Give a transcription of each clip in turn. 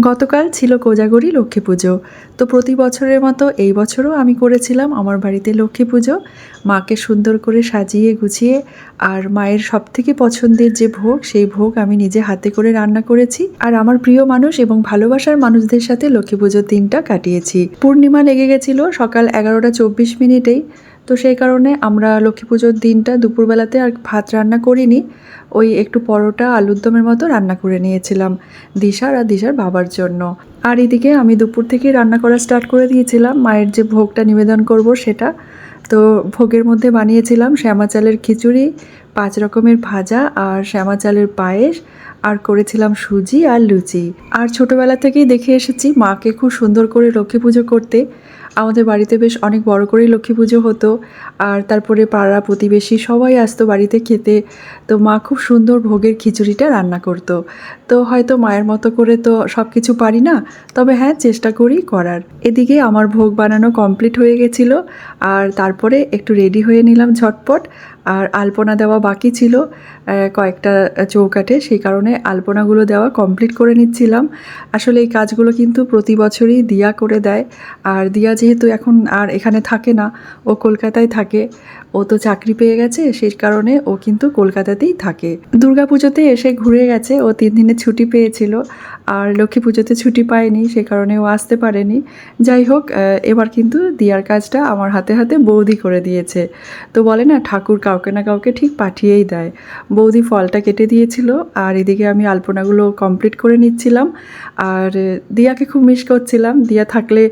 গতকাল ছিল কোজাগরি লক্ষ্মী পুজো। তো প্রতি বছরের মতো এই বছরও আমি করেছিলাম আমার বাড়িতে লক্ষ্মী পুজো। মাকে সুন্দর করে সাজিয়ে গুছিয়ে আর মায়ের সবথেকে পছন্দের যে ভোগ, সেই ভোগ আমি নিজে হাতে করে রান্না করেছি। আর আমার প্রিয় মানুষ এবং ভালোবাসার মানুষদের সাথে লক্ষ্মী পুজোর দিনটা কাটিয়েছি। পূর্ণিমা লেগে গেছিল সকাল এগারোটা চব্বিশ মিনিটেই। তো সেই কারণে আমরা লক্ষ্মী পুজোর দিনটা দুপুরবেলাতে আর ভাত রান্না করিনি। ওই একটু পরোটা, আলুর দমের মতো রান্না করে নিয়েছিলাম দিশার আর দিশার বাবার জন্য। আর এদিকে আমি দুপুর থেকেই রান্না করা স্টার্ট করে দিয়েছিলাম। মায়ের যে ভোগটা নিবেদন করব সেটা। তো ভোগের মধ্যে বানিয়েছিলাম শ্যামা চালের খিচুড়ি, পাঁচ রকমের ভাজা আর শ্যামা চালের পায়েস আর করেছিলাম সুজি আর লুচি। আর ছোটোবেলা থেকেই দেখে এসেছি মাকে খুব সুন্দর করে লক্ষ্মী পুজো করতে। আমাদের বাড়িতে বেশ অনেক বড় করেই লক্ষ্মী পুজো হতো। আর তারপরে পাড়া প্রতিবেশী সবাই আসতো বাড়িতে খেতে। তো মা খুব সুন্দর ভোগের খিচুড়িটা রান্না করতো। তো হয়তো মায়ের মতো করে তো সব কিছু পারি না, তবে হ্যাঁ চেষ্টা করি করার। এদিকে আমার ভোগ বানানো কমপ্লিট হয়ে গেছিল। আর তারপরে একটু রেডি হয়ে নিলাম ঝটপট। আর আলপনা দেওয়া বাকি ছিল কয়েকটা চৌকাঠে। সেই কারণে আলপনাগুলো দেওয়া কমপ্লিট করে নিচ্ছিলাম। আসলে এই কাজগুলো কিন্তু প্রতি বছরই দিয়া করে দেয়। আর দিয়া যেহেতু এখন আর এখানে থাকে না, ও কলকাতায় থাকে ও তো চাকরি পেয়ে গেছে, সেই কারণে ও কিন্তু কলকাতাতেই থাকে। দুর্গাপুজোতে এসে ঘুরে গেছে, ও তিন দিনের ছুটি পেয়েছিল, আর লক্ষ্মী পুজোতে ছুটি পায়নি, সে কারণে ও আসতে পারেনি। যাই হোক এবার কিন্তু দিয়ার কাজটা আমার হাতে হাতে বৌদি করে দিয়েছে। তো বলে না, ঠাকুর কাউকে না কাউকে ঠিক পাঠিয়েই দেয়। বৌদি ফলটা কেটে দিয়েছিল, আর এদিকে আমি আলপনাগুলো কমপ্লিট করে নিচ্ছিলাম। আর দিয়াকে খুব মিস করছিলাম। দিয়া থাকলে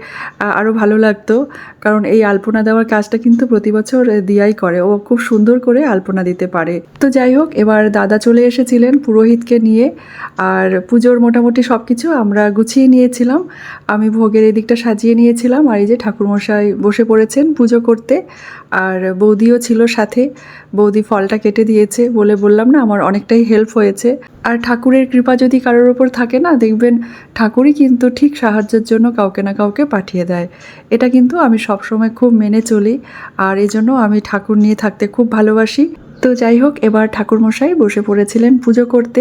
আরও ভালো লাগতো। কারণ এই আলপনা দেওয়ার কাজটা কিন্তু প্রতি বছর দিয়াই করে। ও খুব সুন্দর করে আলপনা দিতে পারে। তো যাই হোক, এবার দাদা চলে এসেছিলেন পুরোহিতকে নিয়ে। আর পুজোর মোটামুটি সব কিছু আমরা গুছিয়ে নিয়েছিলাম। আমি ভোগের এদিকটা সাজিয়ে নিয়েছিলাম। আর এই যে ঠাকুরমশাই বসে পড়েছেন পুজো করতে, আর বৌদিও ছিল সাথে। বৌদি ফলটা কেটে দিয়েছে বলে বললাম না, আমার অনেকটাই হেল্প হয়েছে। আর ঠাকুরের কৃপা যদি কারোর ওপর থাকে না, দেখবেন ঠাকুরই কিন্তু ঠিক সাহায্যের জন্য কাউকে না কাউকে পাঠিয়ে দেয়। এটা কিন্তু আমি সবসময় খুব মেনে চলি। আর এই জন্য আমি ঠাকুর নিয়ে থাকতে খুব ভালোবাসি। তো যাই হোক, এবার ঠাকুরমশাই বসে পড়েছিলেন পুজো করতে।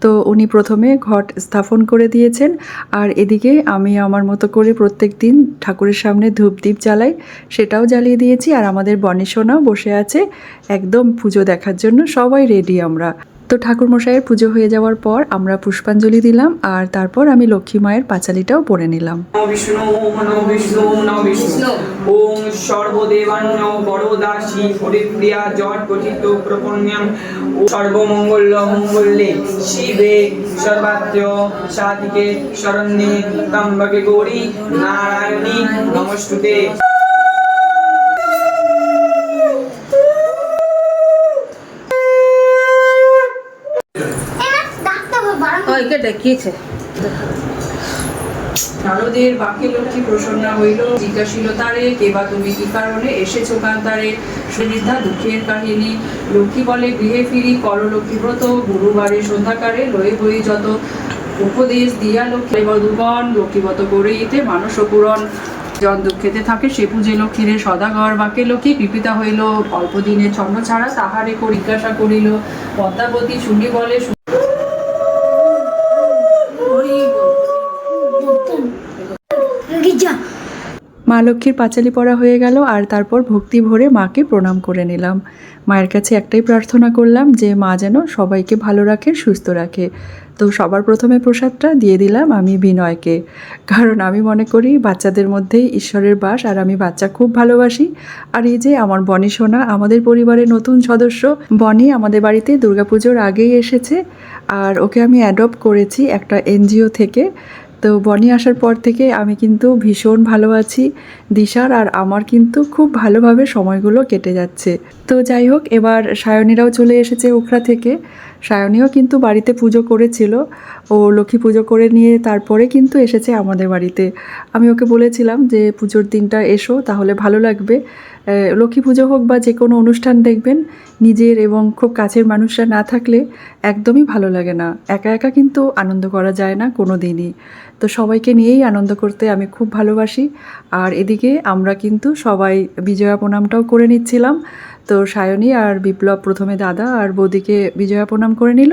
তো উনি প্রথমে ঘট স্থাপন করে দিয়েছেন। আর এদিকে আমি আমার মতো করে প্রত্যেক দিন ঠাকুরের সামনে ধূপ দ্বীপ জ্বালাই, সেটাও জ্বালিয়ে দিয়েছি। আর আমাদের বনেশোনাও বসে আছে। একদম পুজো দেখার জন্য সবাই রেডি আমরা। তো ঠাকুরমশাইয়ের পুজো হয়ে যাওয়ার পর আমরা পুষ্পাঞ্জলি দিলাম আর তারপর আমি লক্ষ্মী মায়ের পাঁচালিটাও পড়ে নিলাম। বিষ্ণু ওম পরিপ্রিয়া জট সর্বমঙ্গল মঙ্গলে শিবে নারায়ণী নমস্তুতে। ওইকে দেখিয়েছে। বাক্যে লক্ষ্মী প্রসন্না হইল জিজ্ঞাসিল তারে কেবা তুমি কি কারণে এসেছ কান্তারে? সুনিধা দুঃখের কাহিনী, লক্ষ্মী বলে, গৃহে ফিরি কর লক্ষ্মী ব্রত, গুরুবারে সন্ধ্যাকারে লয়ে বই যত। উপদেশ দিয়া লক্ষ্মী মধুবন লক্ষ্মীবত করিতে মানস পুরন জন দুঃখেতে থাকে সে পুজে লক্ষ্মীরে সদাগর বাক্যে লক্ষ্মী কৃপিতা হইল। অল্প দিনে ছন্ন ছাড়া তাহারে কো জিজ্ঞাসা করিল। পদ্মাবতী শুনি বলে মা লক্ষ্মীর পাঁচালি পড়া হয়ে গেল আর তারপর ভক্তি ভরে মাকে প্রণাম করে নিলাম। মায়ের কাছে একটাই প্রার্থনা করলাম যে মা যেন সবাইকে ভালো রাখে, সুস্থ রাখে। তো সবার প্রথমে প্রসাদটা দিয়ে দিলাম আমি বিনয়কে। কারণ আমি মনে করি বাচ্চাদের মধ্যেই ঈশ্বরের বাস আর আমি বাচ্চা খুব ভালোবাসি। আর এই যে আমার বনি সোনা, আমাদের পরিবারের নতুন সদস্য, বনি আমাদের বাড়িতে দুর্গাপুজোর আগেই এসেছে। আর ওকে আমি অ্যাডপ্ট করেছি একটা এনজিও থেকে। তো বনি আসার পর থেকে আমি কিন্তু ভীষণ ভালো আছি। দিশার আর আমার কিন্তু খুব ভালোভাবে সময়গুলো কেটে যাচ্ছে। তো যাই হোক, এবার সায়নীরাও চলে এসেছে উখরা থেকে। সায়নীও কিন্তু বাড়িতে পুজো করেছিল। ও লক্ষ্মী পুজো করে নিয়ে তারপরে কিন্তু এসেছে আমাদের বাড়িতে। আমি ওকে বলেছিলাম যে, পুজোর দিনটা এসো, তাহলে ভালো লাগবে। লক্ষ্মী পুজো হোক বা যে কোনো অনুষ্ঠান দেখবেন, নিজের এবং খুব কাছের মানুষরা না থাকলে একদমই ভালো লাগে না। একা একা কিন্তু আনন্দ করা যায় না কোনো দিনই তো সবাইকে নিয়েই আনন্দ করতে আমি খুব ভালোবাসি। আর এদিকে আমরা কিন্তু সবাই বিজয়া প্রণামটাও করে নিচ্ছিলাম। তো সায়নী আর বিপ্লব প্রথমে দাদা আর বৌদিকে বিজয়া প্রণাম করে নিল।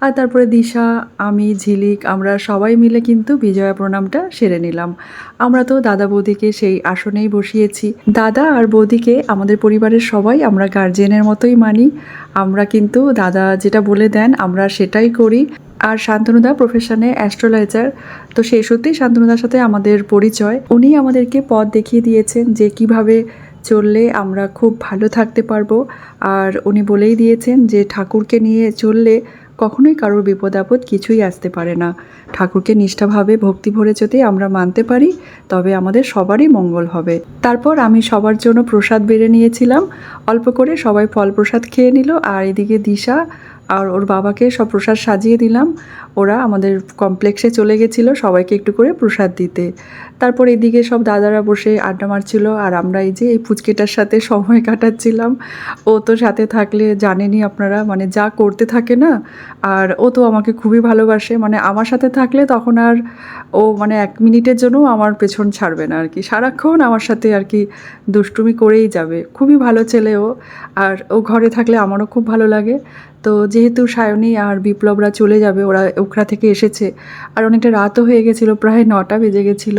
আর তারপরে দিশা, আমি, ঝিলিক, আমরা সবাই মিলে কিন্তু বিজয়া প্রণামটা সেরে নিলাম। আমরা তো দাদা বৌদিকে সেই আসনেই বসিয়েছি। দাদা আর বৌদিকে আমাদের পরিবারের সবাই আমরা গার্জিয়ানের মতোই মানি। আমরা কিন্তু দাদা যেটা বলে দেন আমরা সেটাই করি। আর শান্তনুদা প্রফেশনে অ্যাস্ট্রোলাইজার তো সেই সত্যিই শান্তনুদার সাথে আমাদের পরিচয়। উনি আমাদেরকে পথ দেখিয়ে দিয়েছেন যে কীভাবে চললে আমরা খুব ভালো থাকতে পারব। আর উনি বলেই দিয়েছেন যে, ঠাকুরকে নিয়ে চললে কখনোই কারোর বিপদ আপদ কিছুই আসতে পারে না। ঠাকুরকে নিষ্ঠাভাবে ভক্তি ভরে যদি আমরা মানতে পারি, তবে আমাদের সবারই মঙ্গল হবে। তারপর আমি সবার জন্য প্রসাদ বেড়ে নিয়েছিলাম। অল্প করে সবাই ফল প্রসাদ খেয়ে নিল, আর এদিকে দিশা আর ওর বাবাকে সব প্রসাদ সাজিয়ে দিলাম। ওরা আমাদের কমপ্লেক্সে চলে গেছিল সবাইকে একটু করে প্রসাদ দিতে। তারপর এদিকে সব দাদারা বসে আড্ডা মারছিল, আর আমরা এই যে এই পুচকেটার সাথে সময় কাটাচ্ছিলাম। ও তো সাথে থাকলে জানেনই আপনারা মানে যা করতে থাকে না, আর ও তো আমাকে খুবই ভালোবাসে। মানে আমার সাথে থাকলে তখন আর ও মানে এক মিনিটের জন্য আমার পেছন ছাড়বে না আর কি সারাক্ষণ আমার সাথে আর কি দুষ্টুমি করেই যাবে। খুবই ভালো ছেলে ও, আর ও ঘরে থাকলে আমারও খুব ভালো লাগে। তো যেহেতু সায়নী আর বিপ্লবরা চলে যাবে, ওরা ওখরা থেকে এসেছে। আর অনেকটা রাতও হয়ে গেছিল, প্রায় নটা বেজে গেছিল।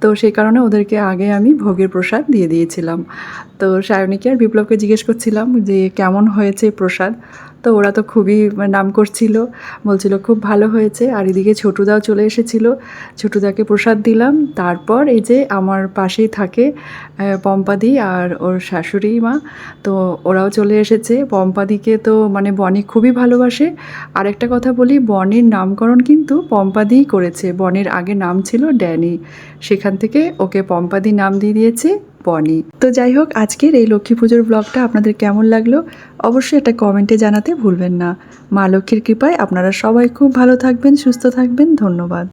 তো সেই কারণে ওদেরকে আগে আমি ভোগের প্রসাদ দিয়ে দিয়েছিলাম। তো সায়নীকে আর বিপ্লবকে জিজ্ঞেস করছিলাম যে, কেমন হয়েছে প্রসাদ? তো ওরা তো খুবই নাম করছিল, বলছিল, খুব ভালো হয়েছে। আর এদিকে ছোটুদাও চলে এসেছিল। ছোটুদাকে প্রসাদ দিলাম। তারপর এই যে আমার পাশেই থাকে পম্পাদি আর ওর শাশুড়ি মা, তো ওরাও চলে এসেছে। পম্পাদিকে তো মানে বনি খুবই ভালোবাসে। আর একটা কথা বলি, বনির নামকরণ কিন্তু পম্পাদিই করেছে। বনির আগে নাম ছিল ড্যানি। সেখান থেকে ওকে পম্পাদি নাম দিয়ে দিয়েছে পনি তো যাই হোক, আজকের এই লক্ষ্মী পুজোর ব্লগটা আপনাদের কেমন লাগল অবশ্যই একটা কমেন্টে জানাতে ভুলবেন না। মা লক্ষ্মীর কৃপায় আপনারা সবাই খুব ভালো থাকবেন, সুস্থ থাকবেন, ধন্যবাদ।